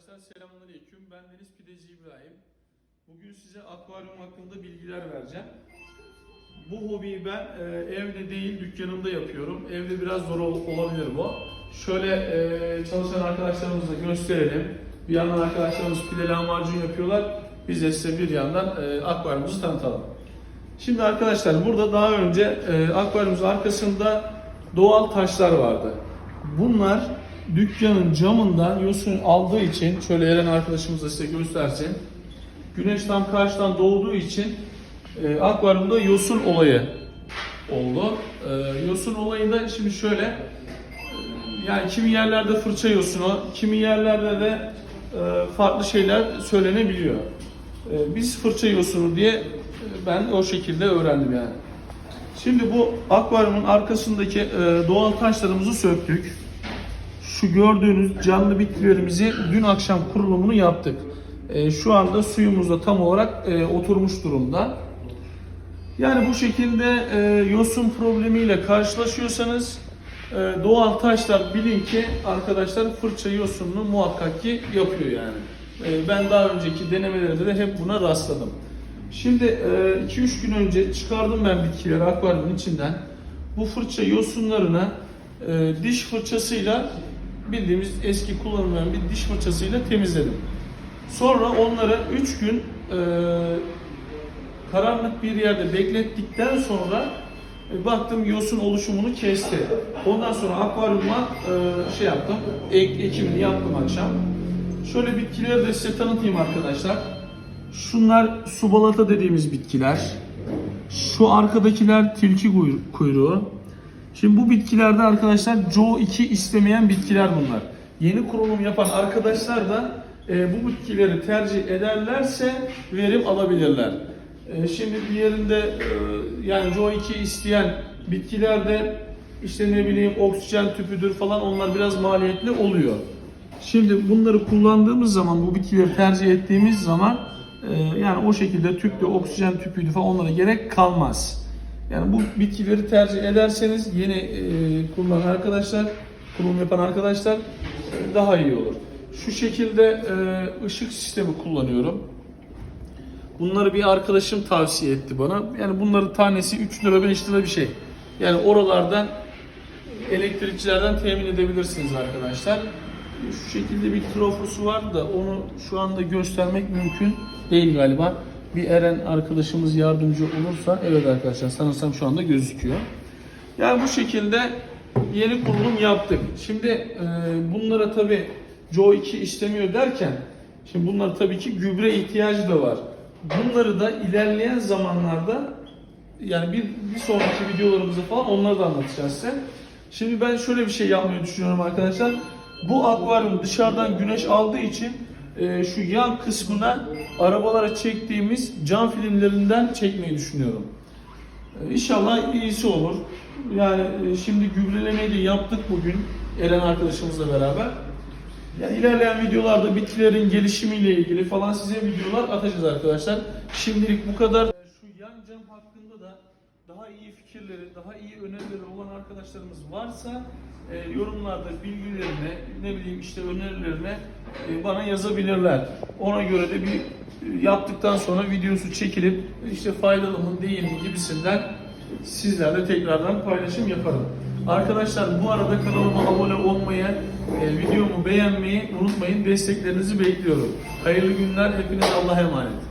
Arkadaşlar selamünaleyküm. Ben Deniz Pideci İbrahim. Bugün size akvaryum hakkında bilgiler vereceğim. Bu hobiyi ben e, evde değil dükkanımda yapıyorum. Evde biraz zor ol- olabilir bu. Şöyle e, çalışan arkadaşlarımızla gösterelim. Bir yandan arkadaşlarımız pide lahmacun yapıyorlar. Biz de size bir yandan e, akvaryumumuzu tanıtalım. Şimdi arkadaşlar burada daha önce e, akvaryumumuzun arkasında doğal taşlar vardı. Bunlar dükkanın camından yosun aldığı için şöyle Eren arkadaşımız da size göstersin. Güneş tam karşıdan doğduğu için e, akvaryumda yosun olayı oldu. E, yosun olayında şimdi şöyle e, yani kimi yerlerde fırça yosunu, kimi yerlerde de e, farklı şeyler söylenebiliyor. E, biz fırça yosunu diye e, ben o şekilde öğrendim yani. Şimdi bu akvaryumun arkasındaki e, doğal taşlarımızı söktük. Şu gördüğünüz canlı bitkilerimizi dün akşam kurulumunu yaptık. E, şu anda suyumuz da tam olarak e, oturmuş durumda. Yani bu şekilde e, yosun problemiyle karşılaşıyorsanız e, doğal taşlar bilin ki arkadaşlar fırça yosununu muhakkak ki yapıyor yani. E, ben daha önceki denemelerimde de hep buna rastladım. Şimdi 2-3 gün önce çıkardım ben bitkileri akvaryumun içinden. Bu fırça yosunlarını e, diş fırçasıyla bildiğimiz eski kullanılmayan bir diş fırçasıyla temizledim. Sonra onları 3 gün e, karanlık bir yerde beklettikten sonra e, baktım yosun oluşumunu kesti. Ondan sonra akvaryuma e, şey yaptım, ek, ekimini yaptım akşam. Şöyle bitkileri de size tanıtayım arkadaşlar. Şunlar subalata dediğimiz bitkiler. Şu arkadakiler tilki kuy- kuyruğu. Şimdi bu bitkilerde arkadaşlar CO2 istemeyen bitkiler bunlar. Yeni kurulum yapan arkadaşlar da e, bu bitkileri tercih ederlerse verim alabilirler. E, şimdi diğerinde e, yani CO2 isteyen bitkilerde işte ne bileyim oksijen tüpüdür falan onlar biraz maliyetli oluyor. Şimdi bunları kullandığımız zaman bu bitkileri tercih ettiğimiz zaman e, yani o şekilde tüptü, oksijen tüpüydü falan onlara gerek kalmaz. Yani bu bitkileri tercih ederseniz yeni e, kullanan arkadaşlar, kurulum yapan arkadaşlar e, daha iyi olur. Şu şekilde e, ışık sistemi kullanıyorum. Bunları bir arkadaşım tavsiye etti bana. Yani bunların tanesi 3 lira 5 lira bir şey. Yani oralardan elektrikçilerden temin edebilirsiniz arkadaşlar. Şu şekilde bir trofrusu var da onu şu anda göstermek mümkün değil galiba. Bir Eren arkadaşımız yardımcı olursa evet arkadaşlar sanırsam şu anda gözüküyor. Yani bu şekilde yeni kurulum yaptık. Şimdi e, bunlara tabi CO2 istemiyor derken şimdi bunlar tabii ki gübre ihtiyacı da var. Bunları da ilerleyen zamanlarda yani bir, bir sonraki videolarımızda falan onları da anlatacağız size. Şimdi ben şöyle bir şey yapmayı düşünüyorum arkadaşlar. Bu akvaryum dışarıdan güneş aldığı için e, şu yan kısmına arabalara çektiğimiz cam filmlerinden çekmeyi düşünüyorum. E, İnşallah iyisi olur. Yani e, şimdi gübrelemeyi de yaptık bugün Eren arkadaşımızla beraber. Yani ilerleyen videolarda bitkilerin gelişimiyle ilgili falan size videolar atacağız arkadaşlar. Şimdilik bu kadar. E, Şu yan cam hakkında da daha iyi fikirleri, daha iyi önerileri olan arkadaşlarımız varsa e, yorumlarda bilgilerini, ne bileyim işte önerilerini e, bana yazabilirler. Ona göre de bir e, yaptıktan sonra videosu çekilip işte faydalı mı değil mi gibisinden sizlerle tekrardan paylaşım yaparım. Arkadaşlar bu arada kanalıma abone olmayı, e, videomu beğenmeyi unutmayın. Desteklerinizi bekliyorum. Hayırlı günler. Hepiniz Allah'a emanet.